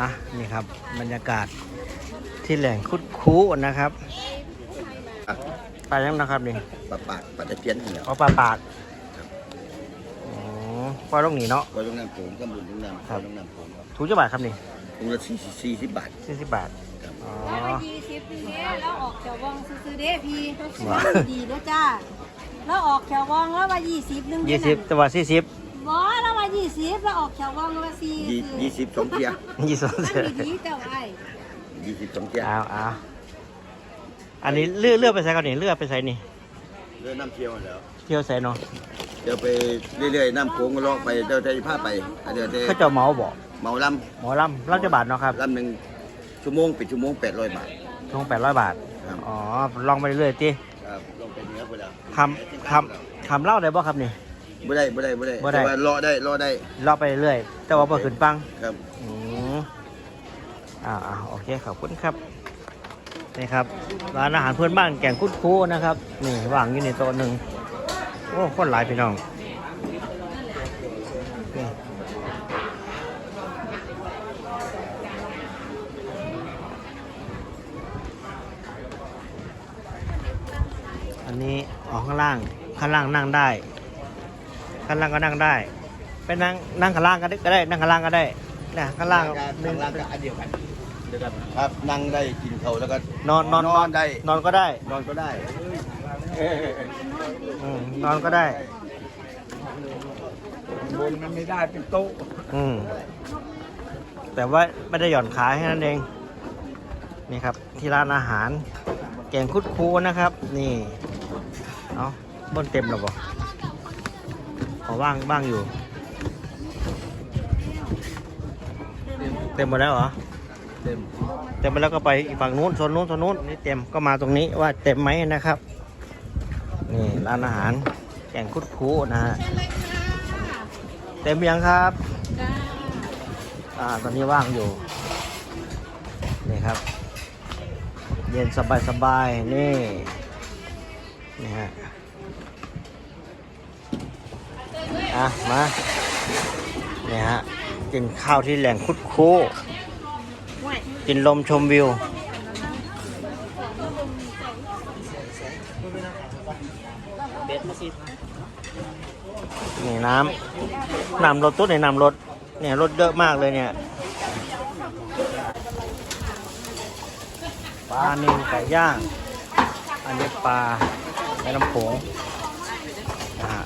อะนี่ครับบรรยากาศที่แหล่งคุดคูนะครับไปยังนะครับนี่ปลาปากปลาตะเพียนนี่แหละเอาปลาปากอ๋อปลาลูกหนีเนาะก็ต้องน้ำโขงก็บุญต้องน้ำครับต้องน้ำโขงถูกจะบาทครับนี่องค์ละสี่สี่สิบบาท สี่สิบบาทอ๋อ แล้วมายี่สิบนึงเด้แล้วออกแถววองซื้อๆเด้พี่ว้า ดีเด้อจ้าแล้วออกแถววองแล้วมายี่สิบนึงยี่สิบแต่ว่าสี่สิบบ่แล้วมา ยี่สิบแล้วออกแถววองแล้วมาสี่ยี่ยี่สิบสองเทียยี่สิบมันดีๆแต่ว่าไอ้ยี่สิบสองเทียเอาเอาอันนี้เลือกเลือกไปใส่ก่อนนี่เลือกไปใส่นี่เรือน้ำเที่ยวแล้วเที่ยวใส่เนาะเดี๋ยวไปเรื่อยๆน้ำโขงก็เลาะไปเดี๋ยวจะพาไปเดี๋ยวจะเขาเจะเหมาบอกเมาลหมอลำรับจะบาทเนาะครับำลำหนึ่งชั่วโมงเป็นชั่วโมงแปดร้อยบาทช่วงแปดร้อยบาทครับอ๋อลองไปเรื่อยๆจีครับลงไปเหนือไปแล้วทำทำทำเหล่าได้บ่ครับนี่ บ่ได้บ่ได้บ่ได้บ่ได้ แต่ว่าเลาะได้เลาะได้เลาะไปเรื่อยๆแต่ว่าพอขึ้นปังครับอืมอ่าอ่าโอเคขอบคุณครับนี่ครับร้านอาหารเพื่อนบ้านแก่งคุดคูนะครับ นี่วางอยู่ในโต๊ะหนึ่งโอ้คนหลายพี่น้องนี่อันนี้ออกข้างล่างข้างล่างนั่งได้ ข้างล่างก็นั่งได้ ไปนั่งนั่งข้างล่างก็ได้ก็ได้นั่งข้างล่างก็ได้นะข้างล่างหนึ่งข้างล่างก็อันเดียวกันเดียวกันครับนั่งได้กินเขาวแล้วก็นอนนอนนอนได้ นอนก็ได้ นอนก็ได้อืมนอนก็ได้บนมันไม่ได้เป็นโต๊ะอืมแต่ว่าไม่ได้หย่อนขาแค่นั้นเองนี่ครับที่ร้านอาหาร แกงคุดคูนะครับ นี่เอาบนเต็มแล้วบ่ข อว่างบ้างอยู่ เต็มหมดแล้วเหรอ เต็ม เต็มไปแล้วก็ไปอีกฝั่งนู้นโซนนู้นโซนนู้นนี่เต็มก็มาตรงนี้ว่าเต็มไหมนะครับ นี่ร้านอาหารแกงคุดคูนะฮะ เต็มยังครับอ่าตอนนี้ว่างอยู่ นี่ครับ เย็นสบายสบายๆนี่ นี่ฮะ อะมาเนี่ยฮะกินข้าวที่แหล่งคุดคูกินลมชมวิว นี่น้ำน้ำรถตู้ในน้ำรถ เนี่ยรถเยอะมากเลยเนี่ยปลานิลไก่ย่าง อันนี้ปลาแม่น้ำโขงนะฮะ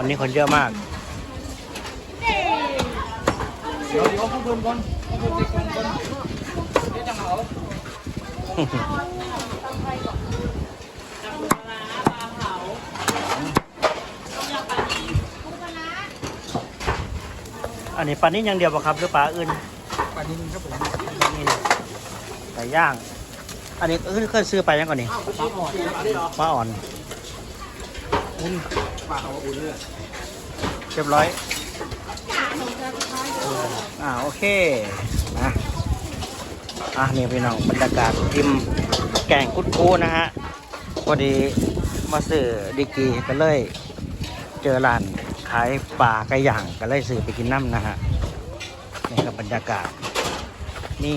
วันนี้คนเยอะมากเดี๋ยวเดี๋ยวข้างบนก่อนข้างบนติดก่อนก่อนเดี๋ยวจะเหมาอันนี้ปลานิ่อย่างเดียวป่ะครับหรือปลาอื่นปลานิลครับผมนี่ไก่ย่าง อันนี้เคยเคยซื้อไปยังก่อนนี่ปลาอ่อนปลาอ่อน อุ้ยปลาเอาอุ่นเลยเรียบร้อยอ่าโอเคนะอะนี่พี่น้องบรรยากาศทิมแกงกุดคูนะฮะพอดีมาซื้อดีกีก็เลย เจอร้านขายปลาไก่ย่างก็เลยซื้อไปกินน้ำนะฮะนี่ครับบรรยากาศนี่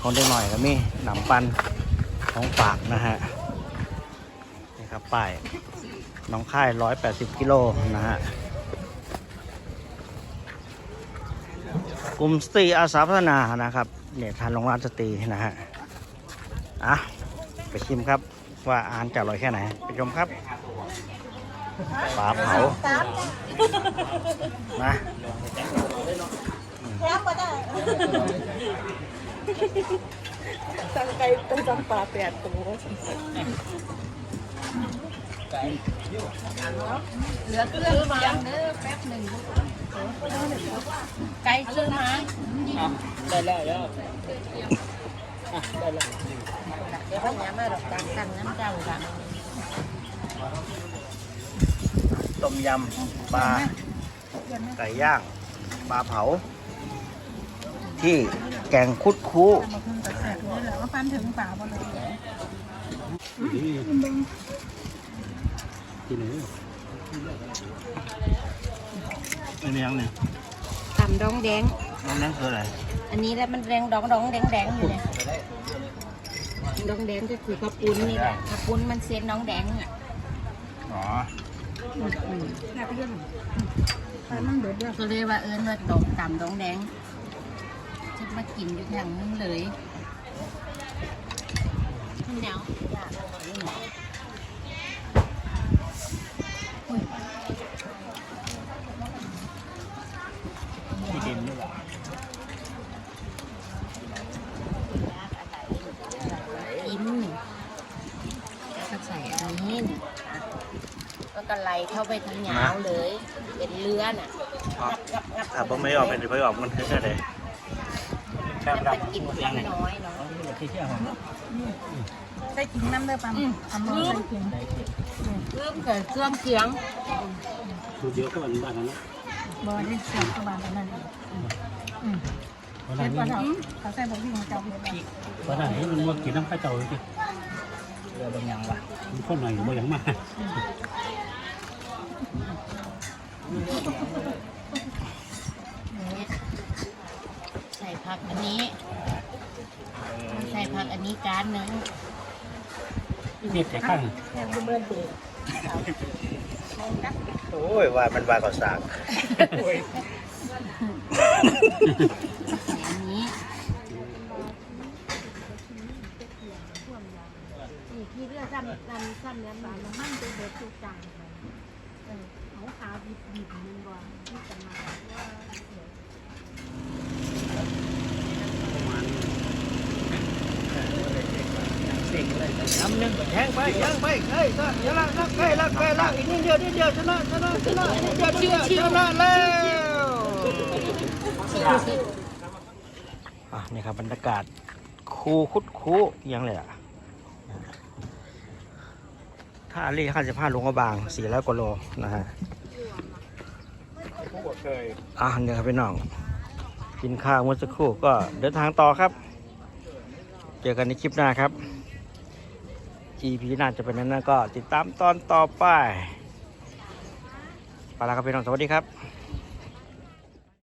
ของเด็กหน่อยก็มีหนำปันของฝากนะฮะนี่ครับป้าย น้องค่าย 180 กิโลนะฮะกลุ่มสตรีอาสาพัฒนานะครับเนี่ยทานโรงร้านสตรีนะฮะอะไปชิมครับว่าอาหารจะอร่อยแค่ไหนไปชมครับปลาเผานะตั้งไก่ตั้งจำปลาแปดตัว เหลือเครื่องเสียงเด้อแป๊บหนึ่งไก่ซื้อมาได้แล้วแล้วอะได้แล้วเดี๋ยวพ่อแม่มาดอกจังกันน้ำเจ้าค่ะต้มยำปลาไก่ย่างปลาเผา ที่แกงคุดคูมาเพิ่งกระแสนี่แหละ ว่าฟันถึงป่าบ่เลยที่ไหนอันนี้ยังเนี่ยต่ำดองแดง น้ำนั่นคืออะไรอันนี้แล้วมันแดงดองดองแดงแดงอยู่เนี่ยดองแดงก็คือข้าวปุ้นนี่แหละข้าวปุ้นมันเซ็นน้องแดงอะอ๋อน่าไปเรื่องมันเดือดก็เลยว่าเอิญว่าตกต่ำดองแดงจะมากินอยู่อย่างนึงเลยเหนียว ที่ดินนี่แหละกินก็ใส่อันนี้น่ะก็กระไลเข้าไปทั้งยาวเลย เป็นเลือน่ะถ้าผมไม่ออกเป็นไม่ออกมันคืออะไร แซ่บจะดำกินคำน้อยเนาะได้กินน้ำได้ปั๊มทำลืมลืมเกิดเครื่องเคียงสูตรเดียวก็บ้านนั้นนะบอได้สียงประมาณนั้นวันนั้นนี่เขาใส่บะหมี่ของเจ้าเลยวันนั้นนี่มันว่ากินน้ำข้าวเจ้าเลยสิเรือบางอย่างวะมันข้นหน่อยบ่อย่างมาก ใส่ผักอันนี้ ใส่ผักอันนี้จานหนึ่งนี่ใส่ข้างโอ้ยว่ามันว่าก่อสากอันนี้นี่ที่เรือซ้ำซ้ำซ้ำเนี้ยมันมันจะเดือดทุกจานเออเอาขาวดิบดิบนึงก่อนที่จะมา น้ำหนึ่งแทงไปยังไปเฮ้ยก็เดี๋ยวละละใกล้ละใกล้ละอีกนิดเดียวนิดเดียวชนะชนะชนะนิดเดียวนิดเดียวชนะแล้วอะนี่ครับบรรยากาศคูคุดคูยังเลยอะถ้าอาลีห้าสิบห้าลงกระบางสี่ร้อยกว่าโลนะฮะผู้เคยอะเดี๋ยครับพี่น้อง กินข้าวเมื่อสักครู่ก็เดินทางต่อครับ เจอกันในคลิปหน้าครับ EP หน่าจะเป็นนั้นนะก็ติดตามตอนต่อไปไปแล้วครับพี่น้องสวัสดีครับ